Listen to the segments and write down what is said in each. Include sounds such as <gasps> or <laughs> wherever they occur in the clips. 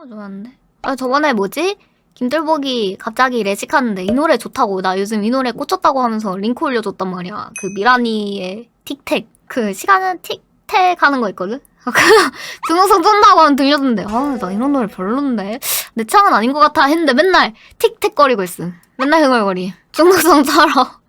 어, 좋았는데. 아 저번에 뭐지? 김들복이 갑자기 레식하는데 이 노래 좋다고 나 요즘 이 노래 꽂혔다고 하면서 링크 올려줬단 말이야. 그 미라니의 틱택 그 시간은 틱택 하는 거 있거든. <laughs> 등호성 쩐다고 하면 들렸는데 아나 이런 노래 별론데 내 창은 아닌 것 같아 했는데 맨날 틱택거리고 있음. 맨날 흥얼거리. 중독성 쩔어.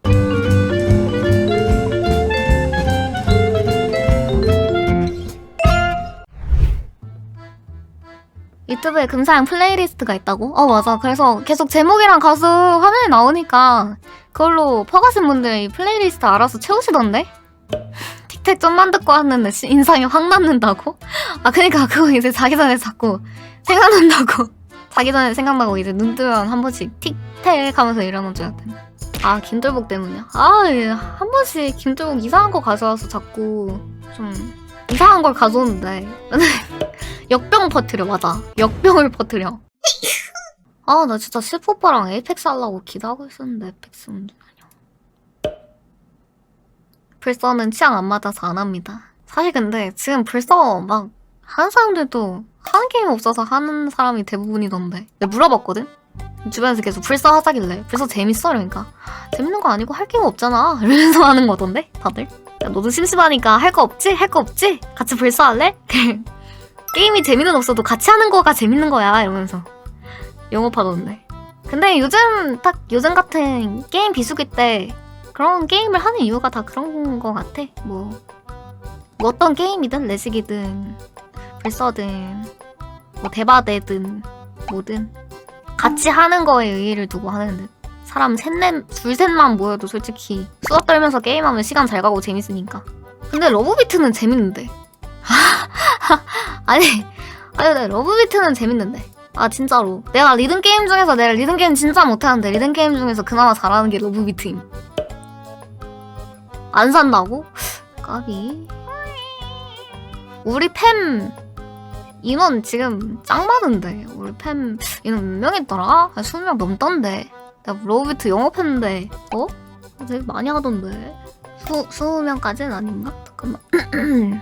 유튜브에 금사양 플레이리스트가 있다고? 어 맞아 그래서 계속 제목이랑 가수 화면에 나오니까 그걸로 퍼가신 분들이 플레이리스트 알아서 채우시던데? 틱택 좀만 듣고 왔는데 시- 인상이 확 남는다고? 아 그니까 그거 이제 자기 전에 자꾸 생각난다고 <laughs> 자기 전에 생각나고 이제 눈 뜨면 한 번씩 틱택 하면서 줄 알았더니 아 김들복 때문이야 아한 번씩 김들복 이상한 거 가져와서 자꾸 좀 이상한 걸 가져오는데 <laughs> 역병 퍼트려 맞아. 역병을 퍼트려. 아 나 진짜 실포빠랑 에이펙스 하려고 기도하고 있었는데 에이펙스 문제아니야. 불서는 취향 안 맞아서 안 합니다. 사실 근데 지금 불서 막 하는 사람들도 하는 게임 없어서 하는 사람이 대부분이던데. 내가 물어봤거든? 주변에서 계속 불서 하자길래 불서 재밌어? 그러니까 재밌는 거 아니고 할 게임 없잖아. <laughs> 이러면서 하는 거던데 다들? 야, 너도 심심하니까 할 거 없지? 할 거 없지? 같이 불서 할래? <laughs> 게임이 재미는 없어도 같이 하는 거가 재밌는 거야 이러면서. 영업하던데 근데 요즘 딱 요즘 같은 게임 비수기 때 그런 게임을 하는 이유가 다 그런 거 같아. 뭐, 뭐 어떤 게임이든 레식이든 불서든 뭐 대바대든 뭐든. 같이 하는 거에 의의를 두고 하는 듯. 사람 셋넷 둘셋만 모여도 솔직히 수다 떨면서 게임하면 시간 잘 가고 재밌으니까. 근데 러브비트는 재밌는데 아니, 아니, 네, 러브비트는 재밌는데. 아, 진짜로. 내가 리듬 게임 중에서 내가 리듬 게임 진짜 못하는데, 리듬 게임 중에서 그나마 잘하는 게 러브비트임. 안 산다고? 까비. 우리 팸 인원 지금 짱 많은데. 우리 팸 인원 몇 명 있더라? 한 20명 넘던데. 내가 러브비트 영업했는데, 어? 되게 많이 하던데. 수, 20명까지는 아닌가? 잠깐만.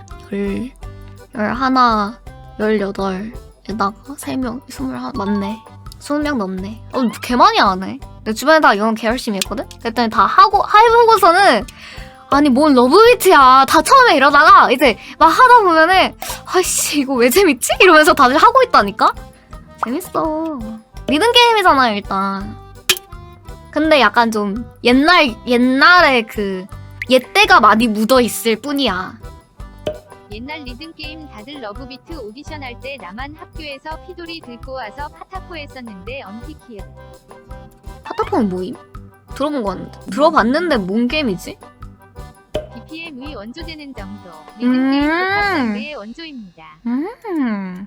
<clears throat> 열. 열하나, 열여덟에다가 세 명, 스물하나, 맞네. 스무 명 넘네. 어, 개 많이 하네. 내 주변에 다 영어 개 열심히 했거든? 그랬더니 다 하고, 해보고서는, 아니, 뭔 러브비트야. 다 처음에 이러다가, 이제 막 하다 보면은, 아이씨, 이거 왜 재밌지? 이러면서 다들 하고 있다니까? 재밌어. 리듬 게임이잖아요, 일단. 근데 약간 좀, 옛날, 옛날에 그, 옛때가 많이 묻어있을 뿐이야. 옛날 리듬 게임 다들 러브비트 오디션 할 때 나만 학교에서 피돌이 들고 와서 파타코 했었는데 엄티키을 파타폰은 뭐임? 들어본 거 같는데. 들어봤는데 뭔 게임이지? BPM의 원조되는 정도 리듬 게임 복합 장르의 원조입니다. 음.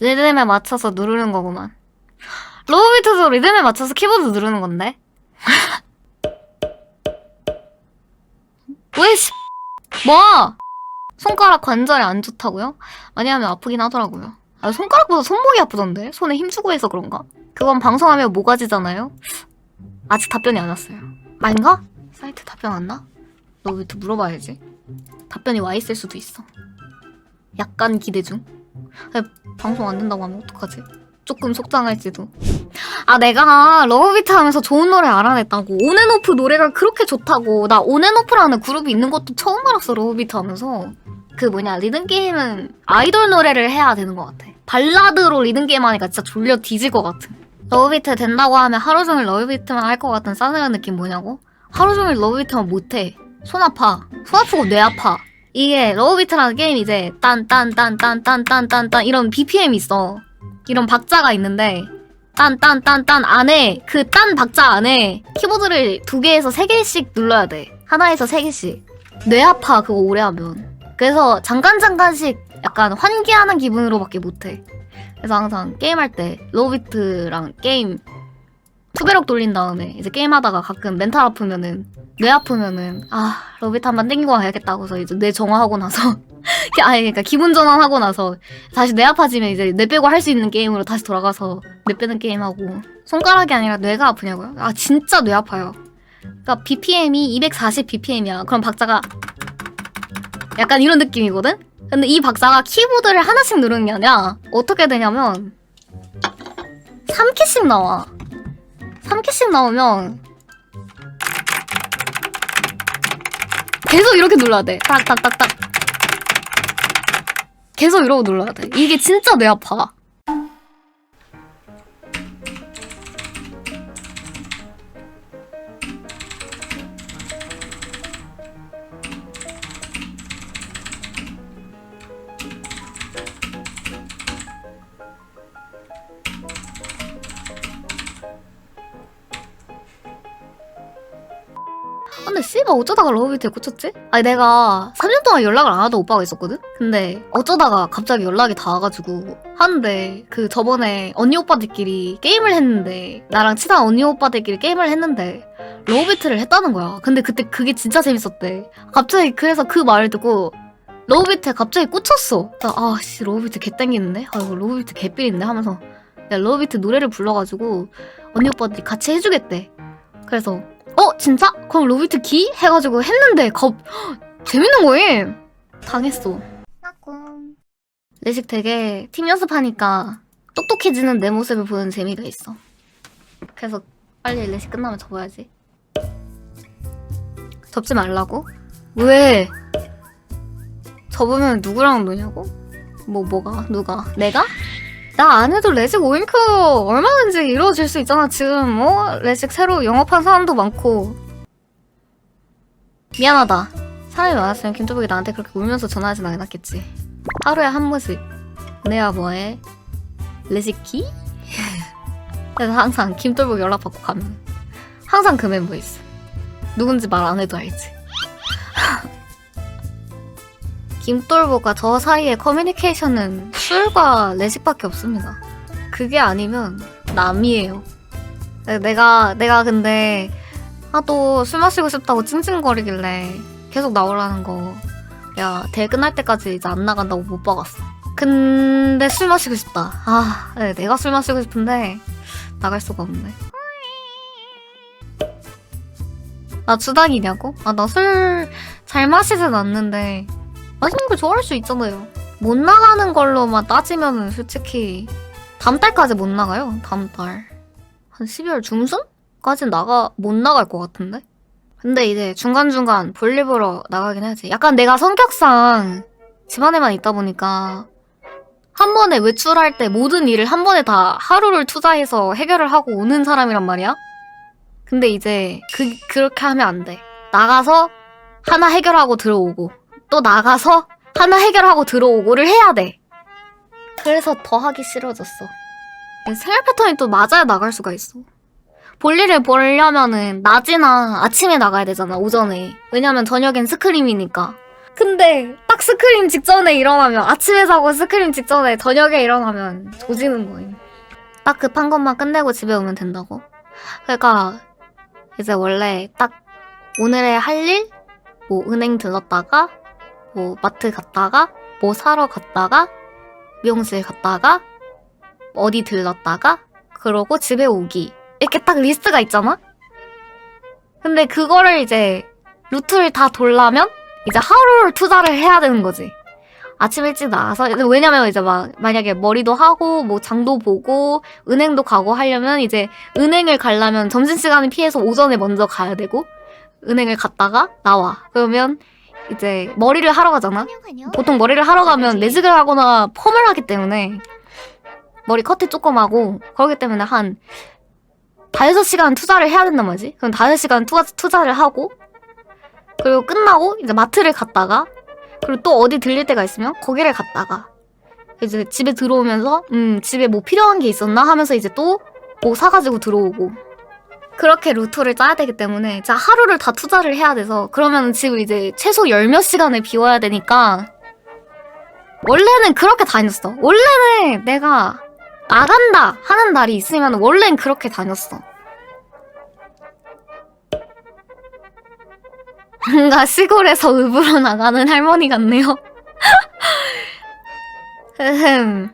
리듬에 맞춰서 누르는 거구만. 로우비트도 리듬에 맞춰서 키보드 누르는 건데? <laughs> 왜, 씨. 뭐? 손가락 관절이 안 좋다고요? 많이 하면 아프긴 하더라고요. 아, 손가락보다 손목이 아프던데? 손에 힘주고 해서 그런가? 그건 방송하면 모가지잖아요? 아직 답변이 안 왔어요. 아닌가? 사이트 답변 왔나? 로우비트 물어봐야지. 답변이 와 있을 수도 있어. 약간 기대 중. 아, 방송 안 된다고 하면 어떡하지? 조금 속상할지도. 아, 내가 러브비트 하면서 좋은 노래 알아냈다고. 온앤오프 노래가 그렇게 좋다고. 나 온앤오프라는 그룹이 있는 것도 처음 알았어, 러브비트 하면서. 그 뭐냐, 리듬 게임은 아이돌 노래를 해야 되는 것 같아. 발라드로 리듬 게임 하니까 진짜 졸려 뒤질 것 같은. 러브비트 된다고 하면 하루 종일 러브비트만 할 것 같은 싸늘한 느낌 뭐냐고? 하루 종일 러브비트만 못해. 손 아파. 손 아프고 뇌 아파. 이게 러브비트라는 게임이 이제 딴딴딴딴딴딴딴딴 이런 BPM이 있어. 이런 박자가 있는데 딴딴딴딴 안에 그 딴 박자 안에 키보드를 두 개에서 세 개씩 눌러야 돼. 하나에서 세 개씩. 뇌 아파 그거 오래 하면. 그래서 잠깐 잠깐씩 약간 환기하는 기분으로밖에 못해. 그래서 항상 게임할 때 러브비트랑 게임 투배럭 돌린 다음에 이제 게임하다가 가끔 멘탈 아프면은 뇌 아프면은 아 러비트 한 번 땡기고 와야겠다고 해서 이제 뇌 정화하고 나서 <laughs> 아니 그러니까 기분 전환하고 나서 다시 뇌 아파지면 이제 뇌 빼고 할 수 있는 게임으로 다시 돌아가서 뇌 빼는 게임하고 손가락이 아니라 뇌가 아프냐고요? 아 진짜 뇌 아파요. 그러니까 BPM이 240 BPM이야. 그럼 박자가 약간 이런 느낌이거든? 근데 이 박사가 키보드를 하나씩 누르는 게 아니라 어떻게 되냐면 3키씩 나와. 3키씩 나오면 계속 이렇게 눌러야 돼. 딱딱딱딱. 계속 이러고 눌러야 돼. 이게 진짜 뇌 아파 씨발 어쩌다가 러브비트에 꽂혔지? 아니 내가 3년 동안 연락을 안 하던 오빠가 있었거든? 근데 어쩌다가 갑자기 연락이 닿아가지고 하는데 그 저번에 언니 오빠들끼리 게임을 했는데 나랑 친한 언니 오빠들끼리 게임을 했는데 러브비트를 했다는 거야 근데 그때 그게 진짜 재밌었대 갑자기 그래서 그 말을 듣고 러브비트에 갑자기 꽂혔어 아씨 러브비트 개 땡기는데? 아 이거 러브비트 개삘인데? 하면서 야 러브비트 노래를 불러가지고 언니 오빠들이 같이 해주겠대 그래서 어 진짜? 그럼 로비트 기? 해가지고 했는데 겁 <gasps> 재밌는 거임 당했어 레식 되게 팀 연습하니까 똑똑해지는 내 모습을 보는 재미가 있어 그래서 빨리 레식 끝나면 접어야지 접지 말라고? 왜? 접으면 누구랑 노냐고? 뭐 뭐가? 누가? 내가? 나 안 해도 레식 5인큐 얼마든지 이루어질 수 있잖아 지금. 뭐 레식 새로 영업한 사람도 많고. 미안하다. 사람이 많았으면 김조복이 나한테 그렇게 울면서 전화하진 않았겠지. 하루에 한 번씩. 내야 뭐해? 레식키? <laughs> 그래서 항상 김돌복 연락받고 가면 항상 그 멤버 있어. 누군지 말 안 해도 알지 김돌보가 저 사이의 커뮤니케이션은 술과 레식밖에 없습니다. 그게 아니면 남이에요. 네, 내가 내가 근데 하도 술 마시고 싶다고 찡찡거리길래 계속 나오라는 거. 야, 끝날 때까지 이제 안 나간다고 못 박았어. 근데 술 마시고 싶다. 아, 네, 내가 술 마시고 싶은데 나갈 수가 없네. 나 주당이냐고? 아, 나 술 잘 마시진 않는데 맛있는 거 좋아할 수 있잖아요. 못 나가는 걸로만 따지면은 솔직히 다음 달까지 못 나가요. 다음 달. 한 12월 중순까지 나가 못 나갈 것 같은데. 근데 이제 중간중간 볼일 보러 나가긴 해야지. 약간 내가 성격상 집안에만 있다 보니까 한 번에 외출할 때 모든 일을 한 번에 다 하루를 투자해서 해결을 하고 오는 사람이란 말이야. 근데 이제 그 그렇게 하면 안 돼. 나가서 하나 해결하고 들어오고 또 나가서 하나 해결하고 들어오고를 해야 돼. 그래서 더 하기 싫어졌어. 생활 패턴이 또 맞아야 나갈 수가 있어. 볼일을 보려면은 낮이나 아침에 나가야 되잖아, 오전에. 왜냐면 저녁엔 스크림이니까. 근데 딱 스크림 직전에 일어나면 아침에 자고 스크림 직전에 저녁에 일어나면 조지는 거임. 딱 급한 것만 끝내고 집에 오면 된다고. 그러니까 이제 원래 딱 오늘의 할 일? 뭐 은행 들렀다가 뭐 마트 갔다가 뭐 사러 갔다가 미용실 갔다가 어디 들렀다가 그러고 집에 오기. 이렇게 딱 리스트가 있잖아? 근데 그거를 이제 루트를 다 돌려면 이제 하루를 투자를 해야 되는 거지. 아침 일찍 나가서 왜냐면 이제 막 만약에 머리도 하고 뭐 장도 보고 은행도 가고 하려면 이제 은행을 가려면 점심시간을 피해서 오전에 먼저 가야 되고 은행을 갔다가 나와. 그러면 이제 머리를 하러 가잖아. 보통 머리를 하러 가면 매직을 하거나 펌을 하기 때문에 머리 커트 조금 하고 그러기 때문에 한 5시간 투자를 해야 된단 말이지. 그럼 5시간 투자, 투자를 하고 그리고 끝나고 이제 마트를 갔다가 그리고 또 어디 들릴 때가 있으면 거기를 갔다가 이제 집에 들어오면서 음 집에 뭐 필요한 게 있었나 하면서 이제 또 뭐 사가지고 들어오고 그렇게 루트를 짜야 되기 때문에 자 하루를 다 투자를 해야 돼서 그러면 지금 이제 최소 열 몇 시간을 비워야 되니까 원래는 그렇게 다녔어. 원래는 내가 나간다 하는 날이 있으면 원래는 그렇게 다녔어. 뭔가 시골에서 읍으로 나가는 할머니 같네요. <laughs> 흐흠.